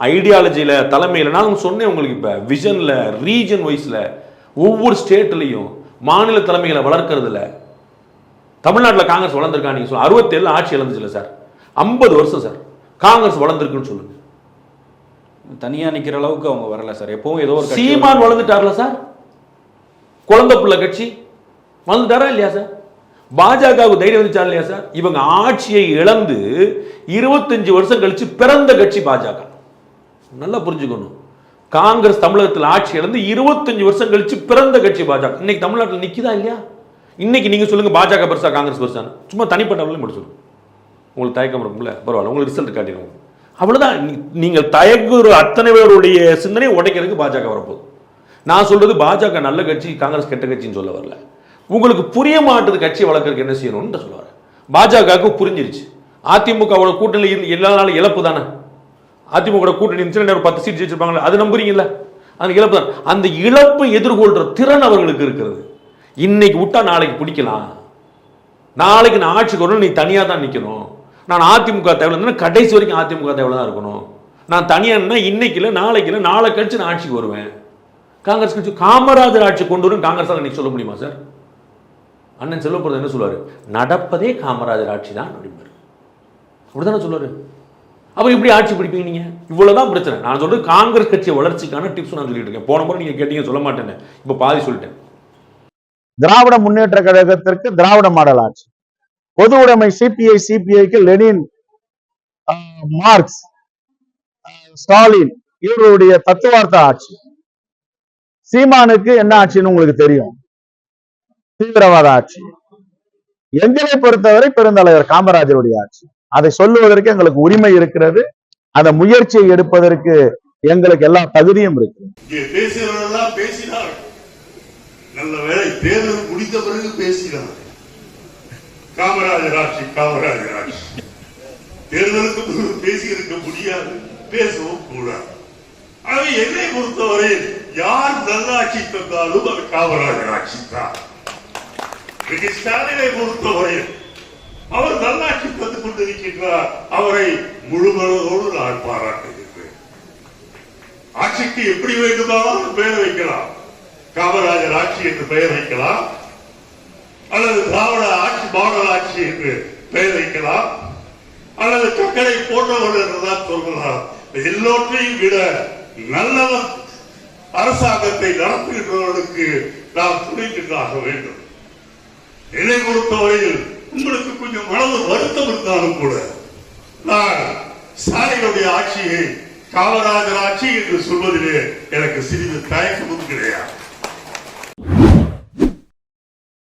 ஐடியாலஜியில் தலைமையில் நான் சொன்னேன் உங்களுக்கு இப்போ விஷனில் ரீஜன் வைஸில் ஒவ்வொரு ஸ்டேட்லையும் மாநில தலைமைகளை வளர்க்கறதுல தமிழ்நாட்டில் காங்கிரஸ் வளர்ந்துருக்கா நீங்கள் சொல்ல அறுபத்தேழு ஆட்சி இழந்துச்சுல சார். ஐம்பது வருஷம் சார் காங்கிரஸ் வளர்ந்துருக்குன்னு சொல்லுங்க. தனியா நிக்கிற அளவுக்கு அவங்க வரல சார். எப்பவும் ஏதோ ஒரு சீமான் வளர்ந்துட்டார்ல சார். குழந்தை பிள்ளை கட்சி வளர்ந்துட்டாரா இல்லையா சார்? பாஜகவுக்கு தைரியம் வந்துச்சா இல்லையா சார்? இவங்க ஆட்சியை இழந்து இருபத்தஞ்சு வருஷம் கழிச்சு பிறந்த கட்சி பாஜக. நல்லா புரிஞ்சுக்கணும். காங்கிரஸ் தமிழகத்தில் ஆட்சி இழந்து இருபத்தஞ்சு வருஷம் கழிச்சு பிறந்த கட்சி பாஜக. இன்னைக்கு தமிழ்நாட்டில் நிற்கிதா இல்லையா? இன்னைக்கு நீங்கள் சொல்லுங்கள் பாஜக பெருசா காங்கிரஸ் பெருசான்னு சும்மா தனிப்பட்ட அளவில் மட்டும் உங்களுக்கு தயக்கம் இருக்கும்ல? பரவாயில்ல உங்களுக்கு ரிசல்ட் காட்டிடும் அவ்வளோதான் நீங்கள் தயங்குற அத்தனை பேருடைய சிந்தனையை உடைக்கிறதுக்கு பாஜக வரப்போகுது. நான் சொல்றது பாஜக நல்ல கட்சி காங்கிரஸ் கெட்ட கட்சின்னு சொல்ல வரல. உங்களுக்கு புரிய மாட்டது கட்சி வளர்க்கறதுக்கு என்ன செய்யணும்னு சொல்ல பாஜகவுக்கு புரிஞ்சிருச்சு. அதிமுகவோட கூட்டணி இரு- எல்லா நாளும் இழப்பு தானே? அதிமுக கூட்டணி இருந்துச்சுன்னா ஒரு பத்து சீட் வச்சிருப்பாங்களே அது நம்புறீங்கல்ல? அந்த இழப்பு தான். அந்த இழப்பை எதிர்கொள்ற திறன் அவர்களுக்கு இருக்கிறது. இன்னைக்கு விட்டா நாளைக்கு பிடிக்கலாம். நாளைக்கு நான் ஆட்சிக்கு வரணும் நீ தனியாக தான் நிற்கணும் நான் அதிமுக தேவையில்லை கடைசி வரைக்கும் அதிமுக தேவையில் தான் இருக்கணும். நான் தனியாக இன்னைக்கு இல்லை நாளைக்கு இல்லை நாளை கழிச்சு நான் ஆட்சிக்கு வருவேன். காங்கிரஸ் கட்சி காமராஜர் ஆட்சி கொண்டு வரும் காங்கிரஸால் இன்னைக்கு சொல்ல முடியுமா சார்? அண்ணன் செல்வப்பிரதம் என்ன சொல்லுவார்? நடப்பதே காமராஜர் ஆட்சி தான் அப்படிம்பாரு. அப்படிதானே சொல்லுவார்? அப்புறம் இப்படி ஆட்சி பிடிப்பீங்க நீங்க? இவ்வளவுதான் பிரச்சனை. நான் சொல்றது காங்கிரஸ் கட்சி வளர்ச்சிக்கான டிப்ஸ் நான் சொல்லிட்டு இருக்கேன் போன முறை நீங்க கேட்டீங்க சொல்ல மாட்டேன்னு. இப்போ பாதி சொல்லிட்டேன். திராவிட முன்னேற்ற கழகத்திற்கு திராவிட மாடல் ஆட்சி. பொது உடைமை சிபிஐ சிபிஐக்கு லெனின் மார்க்ஸ் ஸ்டாலின் இவர்களுடைய தத்துவார்த்த ஆட்சி. சீமானுக்கு என்ன ஆட்சின்னு உங்களுக்கு தெரியும்? தீவிரவாத ஆட்சி. எங்களை பொறுத்தவரை பெருந்தலைவர் காமராஜருடைய ஆட்சி. அதை சொல்லுவதற்கு எங்களுக்கு உரிமை இருக்கிறது. அந்த முயற்சியை எடுப்பதற்கு எங்களுக்கு எல்லா தகுதியும் இருக்கு இங்கே பேசினார் நல்ல வேலை தேர்தல் முடிந்த பிறகு பேசினார் காமராஜர் ஆட்சி காமராஜர் ஆட்சி தேர்தலுக்கு பிறகு பேசியிருக்க முடியாது. பேசவும் கூடாது. ஆகவே என்னை பொறுத்தவரை யார் நல்லாட்சி தந்தாலும் அது காமராஜர் ஆட்சி தான் ஸ்டாலினை பொறுத்தவரை அவர் நல்லாட்சி தந்து கொண்டிருக்கின்றார். அவரை முழுமனதோடு நான் பாராட்டுகின்றேன். ஆட்சிக்கு எப்படி வேண்டுமானாலும் பெயர் வைக்கலாம். காமராஜர் ஆட்சி என்று பெயர் வைக்கலாம். அல்லது திராவிட ஆட்சி மாடல் ஆட்சி என்று பெயர் வைக்கலாம். அல்லது சக்கரை போன்றவர் என்றுதான் சொல்லலாம் எல்லோற்றையும் விட நல்லவர் அரசாங்கத்தை நடத்துகின்றவர்களுக்கு நாம் துணைக்கின்றாக வேண்டும். என்னை பொறுத்தவரையில் உங்களுக்கு கொஞ்சம் மனது வருத்தம் இருந்தாலும் கூட நான் ஸ்டாலினுடைய ஆட்சியை காமராஜர் ஆட்சி என்று சொல்வதிலே எனக்கு சிறிது தயக்கமும் கிடையாது.